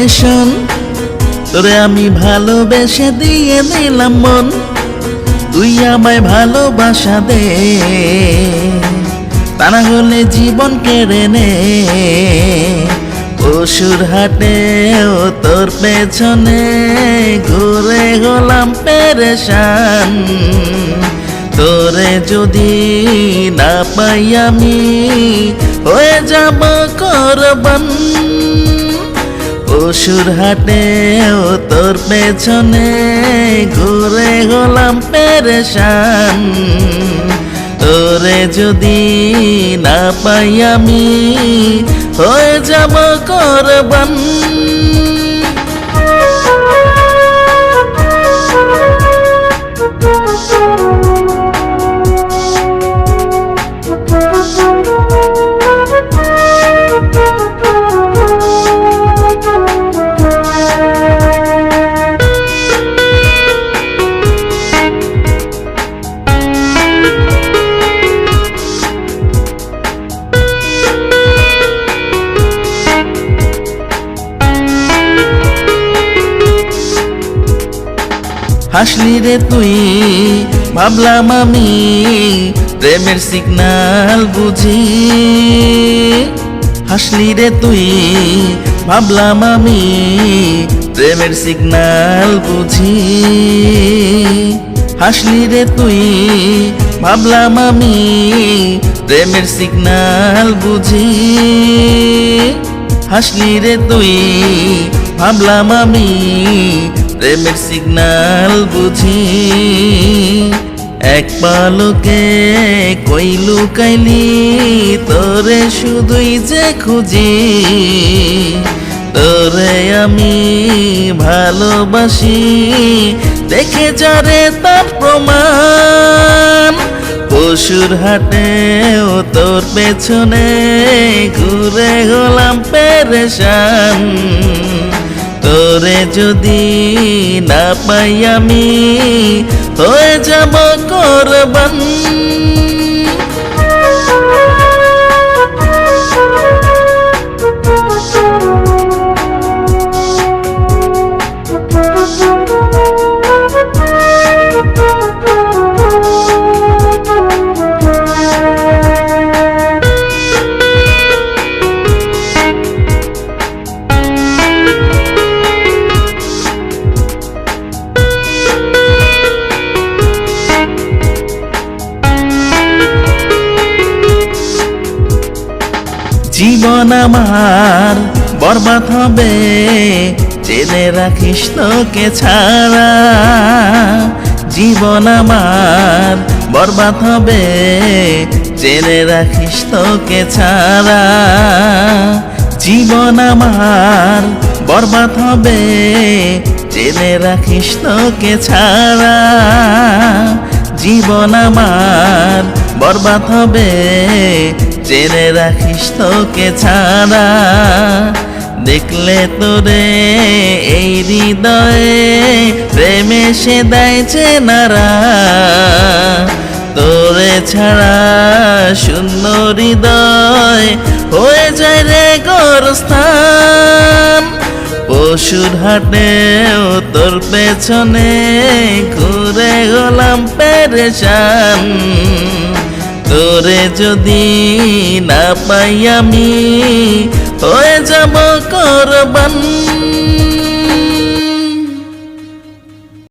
Information তোরে আমি ভালোবেসে দিয়ে দিলাম মন। তুই আমায় ভালোবাসা দে। তা না হলে জীবন কেড়ে নে। পশুর হাটে ও তোর পেছনে ঘুরে হলাম পেরেশান। তোরে যদি না পাই আমি হয়ে যাব করবান। পশুর ও তোর পেছনে ঘুরে গলাম পেরেশান। তোরে যদি না পাই আমি হয়ে যাব করবান। হাসলি রে তুই, ভাবলাম আমি প্রেমের সিগনাল বুঝি। হাসলি রে তুই, ভাবলাম আমি প্রেমের সিগনাল বুঝি। হাসলি রে তুই, ভাবলাম আমি প্রেমের সিগনাল বুঝি। হাসলি রে তুই, ভাবলাম আমি প্রেমের সিগনাল বুঝি। এক পালকে কইলু কাইলি তোরে শুধুই যে খুঁজি। তোরে আমি ভালোবাসি, দেখে যারে তার প্রমাণ। পশুর হাটে ও তোর পেছনে ঘুরে হলাম পেরেশান। তোরে যদি না পাই আমি হয়ে যাব করবান। জীবন আমার বরবাদ হবে। জেনে রাখিস তোকে ছাড়া। জীবন আমার বরবাদ হবে। জেনে রাখিস তোকে ছাড়া। জীবন আমার বরবাদ হবে। জেনে রাখিস তোকে ছাড়া। জীবন আমার বরবাদ হবে। জেনে রাখিস তোকে ছাড়া। দেখলে তোরে এই হৃদয়ে প্রেমে সে দেয়ছে নারা তোরে ছাড়া শূন্য হৃদয় হয়ে যায় রে গোরস্থান। পশুর হাটে ও তোর পেছনে ঘুরে গেলাম পেরেশান। তোরে যদি না পাই আমি হয়ে যাব করবান।